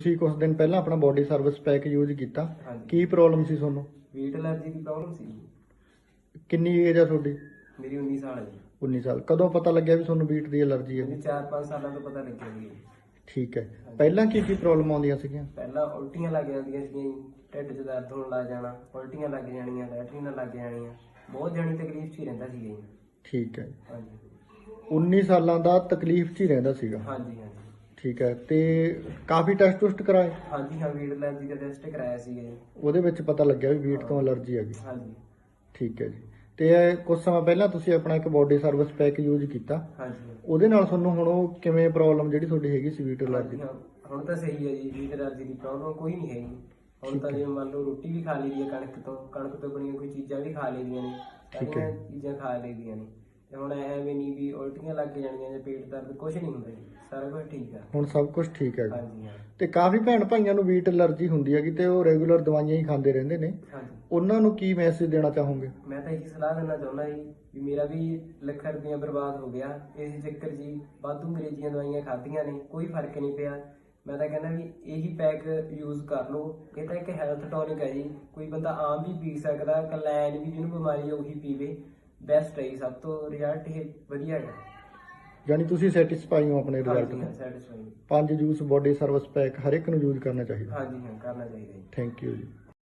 ਤੁਸੀਂ ਕੁਝ ਦਿਨ ਪਹਿਲਾਂ ਆਪਣਾ ਬਾਡੀ ਸਰਵਿਸ ਪੈਕ ਯੂਜ਼ ਕੀਤਾ। ਹਾਂਜੀ। ਕੀ ਪ੍ਰੋਬਲਮ ਸੀ ਤੁਹਾਨੂੰ? ਵੀਟ ਅਲਰਜੀ ਦੀ ਪ੍ਰੋਬਲਮ ਸੀ। ਕਿੰਨੀ ਏਜ ਆ ਤੁਹਾਡੀ? ਮੇਰੀ 19 ਸਾਲ ਹੈ ਜੀ। 19 ਸਾਲ। ਕਦੋਂ ਪਤਾ ਲੱਗਿਆ ਵੀ ਤੁਹਾਨੂੰ ਵੀਟ ਦੀ ਐਲਰਜੀ ਹੈ ਮੈਨੂੰ 4-5 ਸਾਲਾਂ ਤੋਂ ਪਤਾ ਲੱਗਿਆ ਜੀ। ਠੀਕ ਹੈ। ਪਹਿਲਾਂ ਕੀ ਕੀ ਪ੍ਰੋਬਲਮ ਆਉਂਦੀਆਂ ਸੀਗੀਆਂ? ਪਹਿਲਾਂ ਉਲਟੀਆਂ ਲੱਗ ਜਾਂਦੀਆਂ ਸੀਗੀਆਂ ਜੀ। ਢਿੱਡ 'ਚ ਦਰਦ ਹੋਣ ਲੱਗ ਜਾਣਾ ਉਲਟੀਆਂ ਲੱਗ ਜਾਣੀਆਂ ਲੈਟਰੀਨਾਂ ਲੱਗ ਜਾਣੀਆਂ। ਬਹੁਤ ਜਾਣੀ ਤਕਲੀਫ 'ਚ ਹੀ ਰਹਿੰਦਾ ਸੀਗਾ ਜੀ। ਠੀਕ ਹੈ। ਹਾਂਜੀ। 19 ਸਾਲਾਂ ਦਾ ਤਕਲੀਫ 'ਚ ਹੀ ਰਹਿੰਦਾ ਸੀਗਾ। ਹਾਂਜੀ ਹਾਂਜੀ। ਠੀਕ ਹੈ ਤੇ ਕਾਫੀ ਟੈਸਟ ਟੁਸਟ ਕਰਾਏ? ਹਾਂਜੀ ਹਾਂ ਵੀਟ ਅਲਰਜੀ ਦਾ ਟੈਸਟ ਕਰਾਇਆ ਸੀਗਾ ਜੀ। ਉਹਦੇ ਵਿੱਚ ਪਤਾ ਲੱਗਿਆ ਵੀ ਵੀਟ ਤੋਂ ਐਲਰਜੀ ਹੈਗੀ। ਹਾਂਜੀ। ਠੀਕ ਹੈ ਜੀ। ਤੇ ਇਹ ਕੁਝ ਸਮਾਂ ਪਹਿਲਾਂ ਤੁਸੀਂ ਆਪਣਾ ਇੱਕ ਬਾਡੀ ਸਰਵਿਸ ਪੈਕ ਯੂਜ਼ ਕੀਤਾ। ਹਾਂਜੀ। ਉਹਦੇ ਨਾਲ ਤੁਹਾਨੂੰ ਹੁਣ ਉਹ ਕਿਵੇਂ ਪ੍ਰੋਬਲਮ ਜਿਹੜੀ ਤੁਹਾਡੀ ਹੈਗੀ ਸੀ ਵੀਟ ਐਲਰਜੀ ਹਾਂਜੀ ਹਾਂ ਹੁਣ ਤਾਂ ਸਹੀ ਹੈ ਜੀ ਵੀਟ ਅਲਰਜੀ ਦੀ ਪ੍ਰੋਬਲਮ ਕੋਈ ਨਹੀਂ ਹੈਗੀ। ਹੁਣ ਤਾਂ ਜੇ ਮੰਨ ਲਓ ਰੋਟੀ ਵੀ ਖਾ ਲਈਦੀ ਹੈ ਕਣਕ ਤੋਂ ਕਣਕ ਤੋਂ ਬਣੀਆਂ ਕੋਈ ਚੀਜ਼ਾਂ ਵੀ ਖਾ ਲਈਦੀਆਂ ਨੇ ਠੀਕ ਹੈ। ਸਾਰੀਆਂ ਚੀਜ਼ਾਂ ਖਾ ਲਈਦੀਆਂ ਨੇ। ਤੇ ਹੁਣ ਐਵੇਂ ਨਹੀਂ ਵੀ ਉਲਟੀਆਂ ਲੱਗ ਜਾਣੀਆਂ ਜਾਂ ਪੇਟ ਦਰਦ ਕੁਝ ਨਹੀਂ ਹੁੰਦਾ ਜੀ। ਸਾਰਾ ਕੁਝ ਠੀਕ ਆ। ਹੁਣ ਸਭ ਕੁਝ ਠੀਕ ਹੈਗਾ ਹਾਂਜੀ ਹਾਂ। ਤੇ ਕਾਫੀ ਭੈਣ ਭਾਈਆਂ ਨੂੰ ਵੀਟ ਐਲਰਜੀ ਹੁੰਦੀ ਹੈਗੀ ਤੇ ਉਹ ਰੈਗੂਲਰ ਦਵਾਈਆਂ ਹੀ ਖਾਂਦੇ ਰਹਿੰਦੇ ਨੇ। ਹਾਂਜੀ। ਉਹਨਾਂ ਨੂੰ ਕੀ ਮੈਸੇਜ ਦੇਣਾ ਚਾਹੋਗੇ? ਮੈਂ ਤਾਂ ਇਹੀ ਸਲਾਹ ਦੇਣਾ ਚਾਹੁੰਦਾ ਜੀ ਵੀ ਮੇਰਾ ਵੀ ਲੱਖਾਂ ਰੁਪਈਆ ਬਰਬਾਦ ਹੋ ਗਿਆ। ਇਸ ਚੱਕਰ ਜੀ ਵਾਧੂ ਅੰਗਰੇਜ਼ੀਆਂ ਦਵਾਈਆਂ ਖਾਧੀਆਂ ਨੇ ਕੋਈ ਫ਼ਰਕ ਨਹੀਂ ਪਿਆ। ਮੈਂ ਤਾਂ ਕਹਿੰਦਾ ਵੀ ਇਹੀ ਪੈਕ ਯੂਜ਼ ਕਰ ਲਓ। ਇਹ ਤਾਂ ਇੱਕ ਹੈਲਥ ਟੌਨਿਕ ਹੈ ਜੀ। ਕੋਈ ਬੰਦਾ ਆਮ ਵੀ ਪੀ ਸਕਦਾ ਕਲੈਨ ਵੀ ਜਿਹਨੂੰ ਬਿਮਾਰੀ ਹੈ ਉਹੀ ਪੀਵੇ। ਬੈਸਟ ਹੈ ਜੀ, ਸਭ ਤੋਂ ਰਿਜ਼ਲਟ ਇਹ ਵਧੀਆ ਹੈ। ਯਾਨੀ ਤੁਸੀਂ ਸੈਟੀਸਫਾਈ ਹੋ ਆਪਣੇ ਰਿਜ਼ਲਟ ਹਾਂਜੀ ਹਾਂ। ਸੈਟੀਸਫਾਈ ਪੰਜ ਜੂਸ ਬਾਡੀ ਸਰਵਿਸ ਪੈਕ ਹਰ ਇੱਕ ਨੂੰ ਯੂਜ਼ ਕਰਨਾ ਚਾਹੀਦਾ। ਹਾਂਜੀ ਹਾਂ ਕਰਨਾ ਚਾਹੀਦਾ ਜੀ। ਥੈਂਕ ਯੂ ਜੀ।